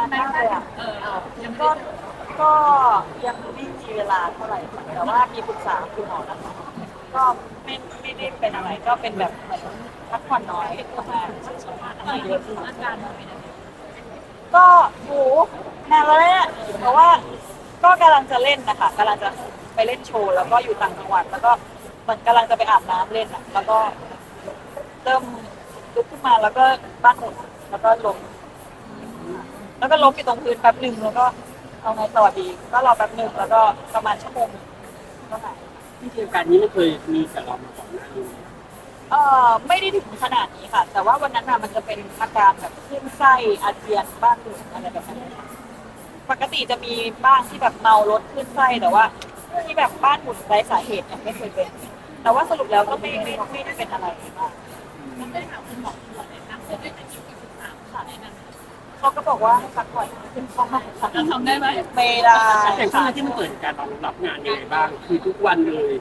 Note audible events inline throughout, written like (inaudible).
านมากเลยอะเออยังไม่ก็ก็ยังไม่มีเวลาเท่าไหร่ค่ะแต่ว่ามีปรึกษาคุณหมอนะคะก็ไม่ไม่ได้เป็นอะไรก็เป็นแบบเหมือนพักผ่อนน้อยทำงานอะไรเยอะอาการเป็นยังไงก็โหนานแล้วเนี่ยเพราะว่าก็กำลังจะเล่นนะคะกำลังจะไปเล่นโชว์แล้วก็อยู่ต่างจังหวัด แล้วก็เหมือนกำลังจะไปอาบน้ำเล่นอะแล้วก็เริ่มลุกขึ้นมาแล้วก็บ้านหมุนแล้วก็ล้ม แล้วก็ล้มอยู่ตรงพื้นแป๊บหนึ่งแล้วก็เอาไงต่อดี ก็รอแป๊บหนึ่งแล้วก็ประมาณชั่วโมงหนึ่งก็หายที่จริงการนี้มันเคยมีกับเรามาก่อนหน้านี้เอ่อไม่ได้ถึงขนาดนี้ค่ะ แต่ว่าวันนั้นน่ะมันจะเป็นอาการแบบคลื่นไส้อาเจียนบ้านหมุนอะไรแบบนั้นค่ะปกติจะมีบ้างที่แบบเมารถคลื่นไส้แต่ว่าที่แบบบ้านหมุนไร้สาเหตุเนี่ยไม่เคยเป็น แต่ว่าสรุปแล้วก็ไม่ไม่ไม่ได้เป็นอะไรมากมันได้ถามคุณหมอคุณหมอแนะนำ เขาก็บอกว่าให้พักผ่อนขึ้นข้อมาค่ะเราทำได้ไหมไม่ได้อย่างช่วงที่มันเกิดการเรารับงานยังไงบ้าง คือทุกวันเลย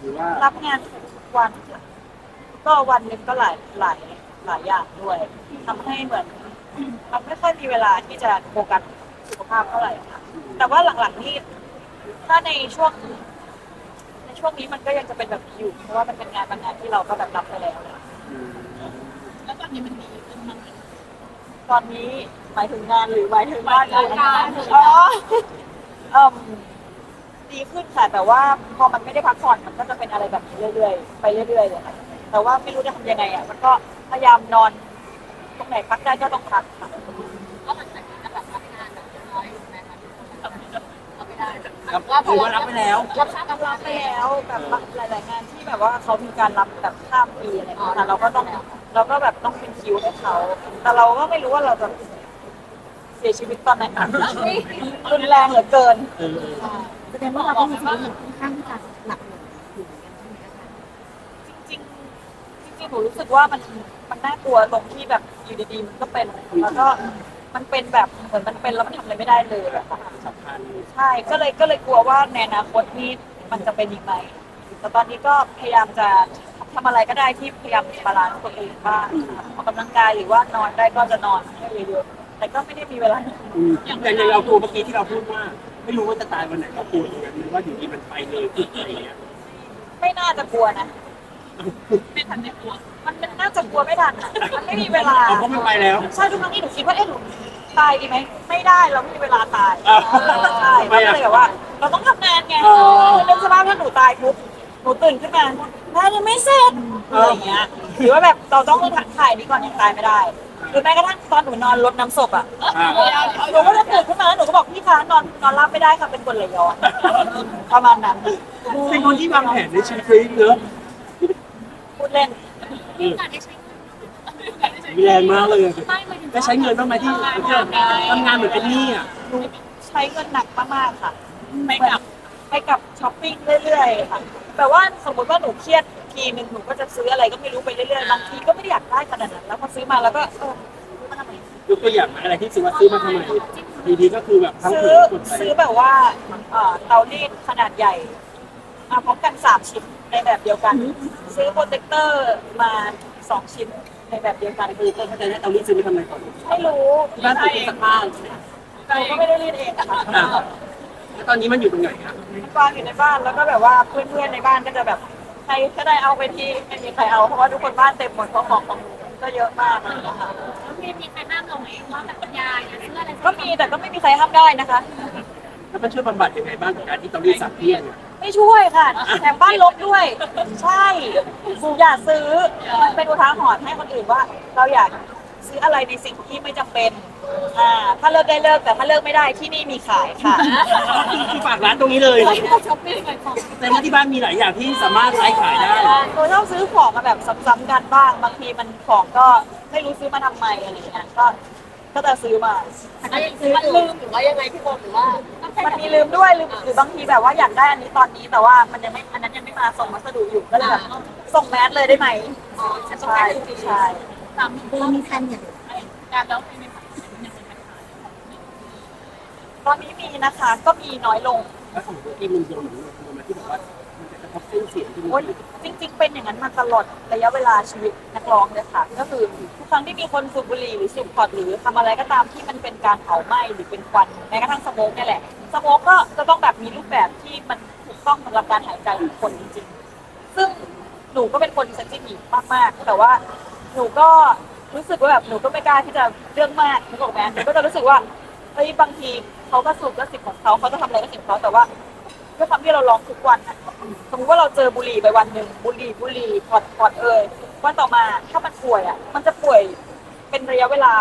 หรือว่ารับงานทุกวันค่ะก็วันหนึ่งก็หลายหลายหลายอย่างด้วยทำให้เหมือนมันไม่ค่อยมีเวลาที่จะโฟกัสสุขภาพเท่าไหร่ค่ะแต่ว่าหลังๆนี่ถ้าในช่วง ในช่วงนี้มันก็ยังจะเป็นแบบนี้อยู่ เพราะว่ามันเป็นงานบางงานที่เราก็แบบรับไปแล้วเลยอืมแล้วตอนนี้มันดีขึ้นมั้งไหม ตอนนี้หมายถึงงานหรือหมายถึงบ้านหมายถึงงานอ๋อเอิ่มดีขึ้นค่ะ แต่ว่าพอมันไม่ได้พักผ่อนมันก็จะเป็นอะไรแบบนี้เรื่อยๆ ไปเรื่อยๆเลยค่ะแต่ว่าไม่รู้จะทำยังไงอะมันก็พยายามนอน ตรงไหนพักได้ก็ต้องพักค่ะก็มันจะจะแบบรับงานแบบน้อยไหมคะทำไม่ได้รับถือว่ารับไปแล้วรับกำลังไปแล้วแบบหลายๆงานที่แบบว่าเขามีการรับแบบข้ามปีอะไรอย่างเงี้ยค่ะเราก็ต้อง เราก็แบบต้องเป็นคิวให้เขา แต่เราก็ไม่รู้ว่าเราจะเสียชีวิตตอนไหนรุนแรงเหลือเกิน แสดงว่าเราก็มีชีวิตมันค่อนข้างที่จะหนักหน่วงอยู่เหมือนกันใช่ไหมคะจริงๆจริงๆหนูรู้สึกว่ามันมันน่ากลัวตรงที่แบบอยู่ดีๆมันก็เป็น แล้วก็มันเป็นแบบเหมือนมันเป็นแล้วมันทำอะไรไม่ได้เลยแบบค่ะสำคัญใช่ก็เลยก็เลยกลัวว่าในอนาคตนี้มันจะเป็นอีกไหมแต่ตอนนี้ก็พยายามจะ ทำอะไรก็ได้ที่พยายามบาลานซ์ตัวเองบ้างออกกำลังกายหรือว่านอนได้ก็จะนอนให้เยอะๆแต่ก็ไม่ได้มีเวลา อืมอย่างอย่างเรากลัวเมื่อกี้ที่เราพูดว่า ไม่รู้ว่าจะตายวันไหนก็กลัวอย่างนั้นหรือว่าอยู่ดีมันไปเลยจุดอะไรอย่างเงี้ยไม่น่าจะกลัวนะไม่ทันได้กลัวมันมันน่าจะกลัวไม่ทันอะมันไม่มีเวลา เอาเพราะมันไปแล้ว ใช่ทุกครั้งที่หนูคิดว่าเอ๊ะหนูตายดีไหมไม่ได้เราไม่มีเวลาตายอ่าใช่ทำไมเราอะก็เลยแบบว่า เราต้องทำงานไงอ๋อเรื่องสภาพถ้าหนูตายปุ๊บ หนูตื่นขึ้นมางานยังไม่เสร็จอะไรอย่างเงี้ยหรือว่าแบบเราต้องถ่ายนี้ก่อนยังตายไม่ได้ หรือแม้กระทั่งตอนหนูนอนรดน้ำศพอะอ่าหนูก็จะตื่นขึ้นมาแล้วหนูก็บอกพี่คะนอนนอนรับไม่ได้ค่ะเป็นกรดไหลย้อนประมาณนั้นเป็นคนที่วางแผนในชีวิตเนอะพูดเล่นเออการได้ใช้เงินการได้ใช้มีแรงมากเลยไม่ไม่ถึงได้ใช้เงินบ้างไหมที่ที่เราทำงานเหมือนเป็นหนี้อะหนูใช้เงินหนักมากๆค่ะไม่กลับไปกับช้อปปิ้งเรื่อยๆค่ะ แต่ว่าสมมติว่าหนูเครียดทีหนึ่งหนูก็จะซื้ออะไรก็ไม่รู้ไปเรื่อยๆบางทีก็ไม่ได้อยากได้ขนาดนั้นแล้วพอซื้อมาแล้วก็เออซื้อมาทำไมยกตัวอย่างมาอะไรที่ซื้อว่าซื้อมาทำไมทีนี้ก็คือแบบทั้งซื้ผือนกดไปซื้อแบบว่าเอ่อเตารีดขนาดใหญ่มาพร้อมกันสามชิ้นในแบบเดียวกัน ซื้อโปรเจคเตอร์มาสองชิ้นในแบบเดียวกันคือเข้าใจได้เอานี้ซื้อมาทำไมก่อนไม่รู้บ้านเป็นสักบ้านหนูก็ไม่ได้รีดเองค่ะอะ แล้วตอนนี้มันอยู่ตรงไหนครับวางอยู่ในบ้านแล้วก็แบบว่าเพื่อนๆในบ้านก็จะแบบใครก็ได้เอาไปที่ไม่มีใครเอาเพราะว่าทุกคนบ้านเต็มหมดเพราะของของหนูก็เยอะมากเลยนะคะมีมีใครห้ามลงเองว่าแบบยายอย่าซื้ออะไรก็มีแต่ก็ไม่มีใครห้ามได้นะคะ แล้วมันช่วยบำบัดยังไงบ้างกับการที่ต้องรีดสับเพี้ยนเนี่ยไม่ช่วยค่ะแถมบ้านลบด้วย ใช่กูอย่าซื้อมันเป็นอุทาหรณ์ให้คนอื่นว่า เราอยากซื้ออะไรในสิ่งที่ไม่จำเป็น อ่าถ้าเลิกได้เลิกแต่ถ้าเลิกไม่ได้ที่นี่มีขายค่ะ คือฝากร้านตรงนี้เลยไม่ได้ช้อปปิ้งเลยของแต่ว่าที่บ้านมีหลายอย่างที่สามารถใช้ขายได้หนูชอบซื้อของมาแบบซ้ำๆกันบ้าง บางทีมันของก็ไม่รู้ซื้อมาทำไมอะไรอย่างเงี้ยก็ก็จะซื้อมา อันนี้คือมันลืมหรือว่ายังไงพี่โบหรือว่ามันมีลืมด้วยหรือหรือบางทีแบบว่าอยากได้อันนี้ตอนนี้แต่ว่ามันยังไม่อันนั้นยังไม่มาส่งวัสดุอยู่ก็เลยแบบส่งแมสเลยได้ไหมอ๋อจะต้องใช่ให้จริงใช่ตามเรามีแพลนอย่างการแล้วไม่ผ่าน ตอนนี้มีนะคะก็มีน้อยลงแล้วของที่มันโดนเหมือนโดนมาที่บอกว่ามันจะกระทเพราะเส้นเสียงที่โอ๊มัยนจริง ๆ เป็นอย่างนั้นมาตลอดระยะเวลาชีวิตนักร้องเลยค่ะ ก็คือทุกครั้งที่มีคนสูบบุหรี่หรือสูบพอร์ตหรือทำอะไรก็ตามที่มันเป็นการเผาไหม้หรือเป็นควันแม้กระทั่งสโมกเนี่ยแหละสโมกก็จะต้องแบบมีรูปแบบที่มันถูกต้องสำหรับการหายใจของคนจริงๆ ซึ่งหนูก็เป็นคนเซนซิทีฟมากๆ แต่ว่าหนูก็รู้สึกว่าแบบหนูก็ไม่กล้าที่จะเรื่องมากนึกออกไหมหนูก็จะรู้สึกว่าเฮ้ยบางที เขาก็สูบก็สิทธิของเขาเขาจะทำอะไรก็สิทธิ์ของเขาแต่ว่าด้วยความที่เราลองทุกวันอะสมมติว่าเราเจอบุหรี่ไปวันหนึ่งบุหรี่บุหรี่พอดพอดเอ่ยวันต่อมาถ้ามันป่วยอะ มันจะป่วยเป็นระยะเวลา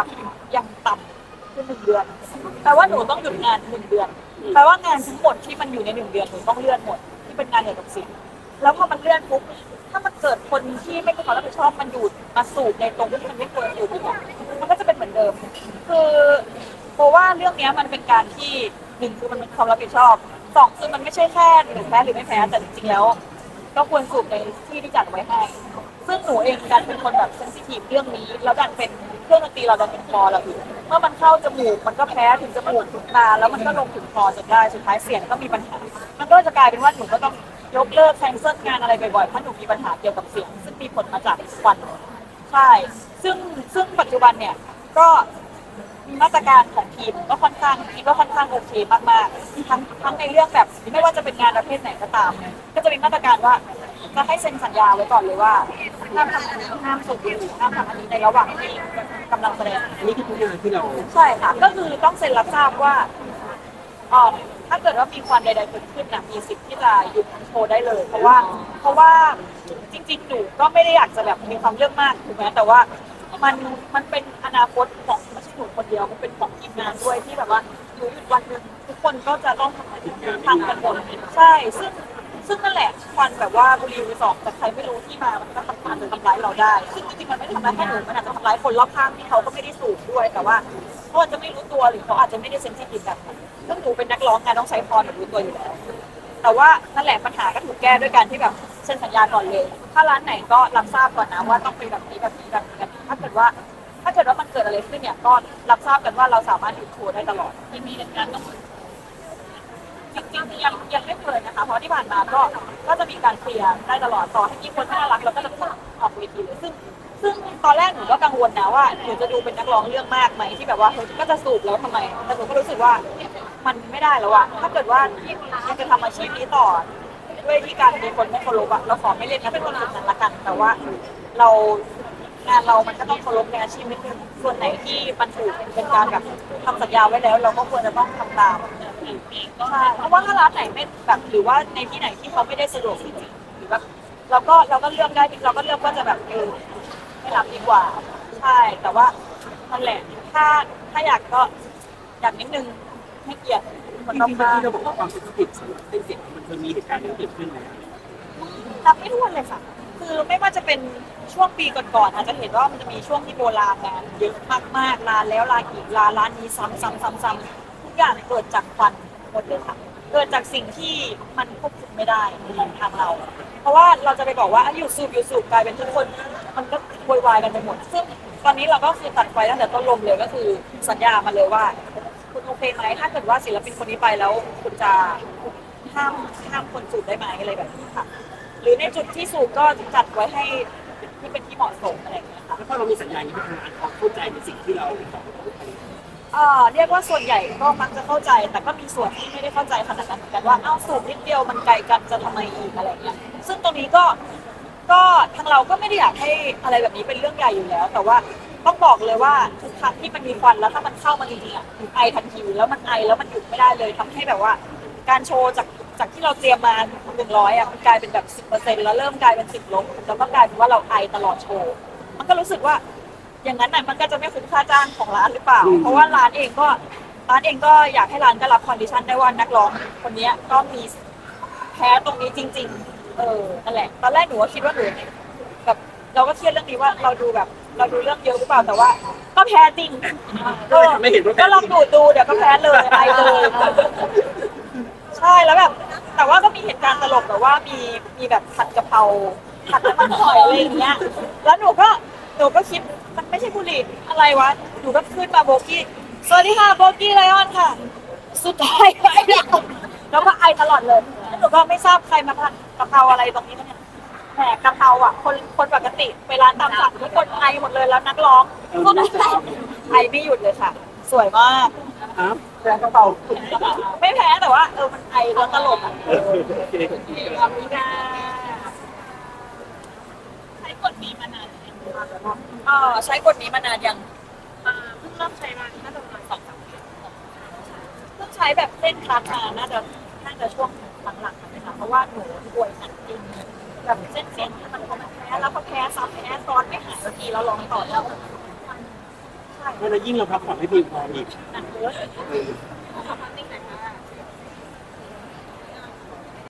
อย่างต่ำคือหนึ่งเดือนแปลว่าหนูต้องหยุดงานหนึ่งเดือนแปลว่างานทั้งหมดที่มันอยู่ในหนึ่งเดือนหนูต้องเลื่อนหมดที่เป็นงานเกี่ยวกับสียงแล้วพอมันเลื่อนปุ๊บถ้ามันเกิดคนที่ไม่เป็นความรับผิดชอบมันดูดมาสูบในตรงที่มันไม่ควรสูบอีกอะมันก็จะเป็นเหมือนเดิม คือ ราะว่าเรื่องเนี้ยมันเป็นการที่หนึ่งคือมันเป็นความรับผิดชอบสองคือมันไม่ใช่แค่หนูแพ้หรือไม่แพ้แต่จริงๆแล้ว ก็ควรสูบในที่ที่จัดไว้ให้ ซึ่งหนูเองการเป็นคนแบบเซนซิทีฟเรื่องนี้ แล้วดันเป็นเครื่องดนตรีเราดันเป็นคอเราอีกเมื่อมันเข้าจมูกมันก็แพ้ถึงจมูกถึงตาแล้วมันก็ลงถึงคอจนได้สุดท้ายเสียงก็มีปัญหา มันก็จะกลายเป็นว่าหนูก็ต้องยกเลิกแคนเซิลงานอะไรบ่อยๆเพราะหนูมีปัญหาเกี่ยวกับเสียงซึ่งมีผลมาจากควันใช่ ซึ่งซึ่งปัจจุบันเนี่ยก็ มีมาตรการของทีมก็ค่อนข้างคิดว่าค่อนข้างโอเคมากๆทั้งทั้งในเรื่องแบบไม่ว่าจะเป็นงานประเภทไหนก็ตามก็จะมีมาตรการว่าจะให้เซ็นสัญญาไว้ก่อนเลยว่าห้ามทำอันนี้ห้ามสูบบุหรี่ห้ามทำอันนี้ในระหว่างที่กำลังแสดงอันนี้คือทุกงานที่เราใช่ค่ะก็คือต้องเซ็นรับทราบว่าเอ่อถ้าเกิดว่ามีควันใดๆเกิดขึ้นนะมีสิทธิ์ที่จะหยุดโชว์ได้เลย เพราะว่า เพราะว่าจริงๆหนูก็ไม่ได้อยากจะแบบมีความเรื่องมากถูกไหมแต่ว่ามันมันเป็นอนาคตของไม่ใช่ หนูคนเดียวมันเป็นของทีมงานด้วยที่แบบว่าหนูหยุดวันหนึ่งทุกคนก็จะต้องทำกันหมดใช่ ซึ่งซึ่งนั่นแหละควันแบบว่าบุรี่มือสองแต่ใครไม่รู้ที่มามันก็ทำการจะทำร้ายเราได้ ซึ่งจริงๆมันไม่ได้ทำร้ายแค่หนูมันอาจจะทำร้ายคนรอบข้างที่เขาก็ไม่ได้สูบด้วยแต่ว่าเขาอาจจะไม่รู้ตัวหรือเขาอาจจะไม่ได้เซนซิทีฟแบบนั้นซึ่งหนูเป็นนักร้องไงต้องใช้พรแบบรู้ตัวอยู่แล้ว แต่ว่านั่นแหละปัญหาก็ถูกแก้ด้วยการที่แบบเซ็นสัญญาก่อนเลย ถ้าร้านไหนก็รับทราบก่อนนะว่าต้องเป็นแบบนี้แบบนี้แบบนี้ถ้าเกิดว่าถ้า เกิดว่ามันเกิดอะไรขึ้นเนี่ยก็รับทราบกันว่าเราสามารถหยุดโชว์ได้ตลอดที่มีการต้องจริงๆยังยังไม่เคยนะคะ เพราะที่ผ่านมาก็ก็จะมีการเคลียร์ได้ตลอดต่อให้มีคนไม่น่ารักเราก็จะพูดออกเวทีเลยซึ่งซึ่งตอนแรกหนูก็กังวลนะว่าหนูจะดูเป็นนักร้องเรื่องมากไหมที่แบบว่าเฮ้ยก็จะสูบแล้วทำไมแต่หนูก็รู้สึกว่ามันไม่ได้แล้วอะถ้าเกิดว่าที่ยังจะทำอาชีพนี้ต่อด้วยที่การมีคนไม่เคารพอะเราขอไม่เล่นนะเป็นคนอื่นนั้นละกัน แต่ว่าเรา งานเรามันก็ต้องเคารพในอาชีพนิดนึงส่วนไหนที่มันถูกเป็นการแบบทำสัญญาไว้แล้ว เราก็ควรจะต้องทำตามใช่เพราะว่าถ้าร้านไหนไม่แบบหรือว่าในที่ไหนที่เขาไม่ได้สะดวกจริงๆหรือแบบเราก็เราก็เลือกได้เราก็เลือกว่าจะแบบเออไม่รับดีกว่าใช่แต่ว่านั่นแหละถ้าถ้าอยากก็อยากนิดนึงให้เกียรติคนจรอบริงๆข้าง ที่เราบอกว่าความเซนซิทีฟสำหรับเส้นเสียงมันเคยมีเหตุการณ์ที่เกิดขึ้นแล้วนับไม่ถ้วนเลยค่ะ คือไม่ว่าจะเป็นช่วงปีก่อนๆอาจจะเห็นว่ามันจะมีช่วงที่โบราณงานเยอะมากๆร้านแล้วร้านอีกร้านร้านนี้ซ้ำๆๆทุกอย่างเกิดจากควันหมดเลยค่ะเกิดจากสิ่งที่มันควบคุมไม่ได้ของทางเรา เพราะว่าเราจะไปบอกว่าอยู่สูบอยู่สูบกลายเป็นทุกคน มันก็โวยวายกันไปหมด ซึ่งตอนนี้เราก็คือตัดไฟตั้งแต่ต้นลมเลยก็คือสัญญามาเลยว่า คุณโอเคไหมถ้าเกิดว่าศิลปินคนนี้ไปแล้วคุณจะ ห้ามห้ามคนสูบได้ไหมอะไรแบบนี้ค่ะ หรือในจุดที่สูบก็จัดไว้ให้ที่เป็นที่เหมาะสมอะไรอย่างเงี้ยค่ะแล้วพอเรามีสัญญาณนี้ไปทำงานเขาเข้าใจในสิ่งที่เราขอเอ่อเรียกว่าส่วนใหญ่ก็มักจะเข้าใจ แต่ก็มีส่วนที่ไม่ได้เข้าใจขนาดนั้นเหมือนกันว่าเอ้าสูบนิดเดียวมันไกลกันจะทำไมอีกอะไรเงี้ยซึ่งตรงนี้ก็ก็ทางเราก็ไม่ได้อยากให้อะไรแบบนี้เป็นเรื่องใหญ่อยู่แล้ว แต่ว่าต้องบอกเลยว่าทุกครั้งที่มันมีควันแล้วถ้ามันเข้ามาจริงๆอะหนูไอทันทีแล้วมันไอแล้วมันหยุดไม่ได้เลยทำให้แบบว่า การโชว์จาก จากที่เราเตรียมมาหนึ่งร้อยอะมันกลายเป็นแบบสิบเปอร์เซ็นต์แล้วเริ่มกลายเป็นสิบลบแล้วก็กลายเป็นว่าเราไอตลอดโชว์มันก็รู้สึกว่า อย่างนั้นน่ะมันก็จะไม่คุ้มค่าจ้างของร้านหรือเปล่า เพราะว่าร้านเองก็ร้านเองก็อยากให้ร้านก็รับคอนดิชันได้ว่านักร้องคนเนี้ยก็มีแพ้ตรงนี้จริง ๆ เออนั่นแหละตอนแรกหนูก็คิดว่าหนูแบบเราก็เครียดเรื่องนี้ว่าเราดูแบบเราดูเรื่องเยอะหรือเปล่าแต่ว่า ก็แพ้จริงเออไม่เห็นว่าก็ลองดูดดูเดี๋ยวก็แพ้เลยไอเลย ใช่แล้วแบบ แต่ว่าก็มีเหตุการณ์ตลกแบบว่ามีมีแบบผัดกะเพราผัดน้ำมันหอยอะไรอย่างเงี้ย แล้วหนูก็หนูก็คิดมันไม่ใช่บุหรี่อะไรวะหนูก็ขึ้นมาโบกี้สวัสดีค่ะโบกี้ไลออนค่ะ สุดท้ายไอแล้วแล้วก็ไอตลอดเลยหนูก็ไม่ทราบใครมาผัดกะเพราอะไรตรงนี้นะเนี่ยแหมกะเพราอะ คนคนปกติไปร้านตามสั่งทุกคนไอหมดเลยแล้วนักร้องเออก็ไม่ทราบไอไม่หยุดเลยค่ะ สวยมาก ครับแฟนกระเป๋าไม่แพ้แต่ว่าเออมันไอแล้วตลกอะเออโอเคขอบคุณค่ะใช้กฎนี้มานานหรือยังเออใช้กฎนี้มานานยังอ่าเพิ่งเริ่มใช้มาน่าจะประมาณสองสามเดือนเพิ่งใช้แบบเล่นคลาสมาน่าจะน่าจะช่วงหลังๆนะคะเพราะว่าหนูป่วยหนักจริงแบบเส้นเส้นที่มันพอมันแพ้แล้วพอแพ้ซ้ำแพ้ซ้อนไม่หายสักทีแล้วร้องต่อแล้วใช่แล้วยิ่งเราพักผ่อนไม่เพียงพออีก 我 (laughs)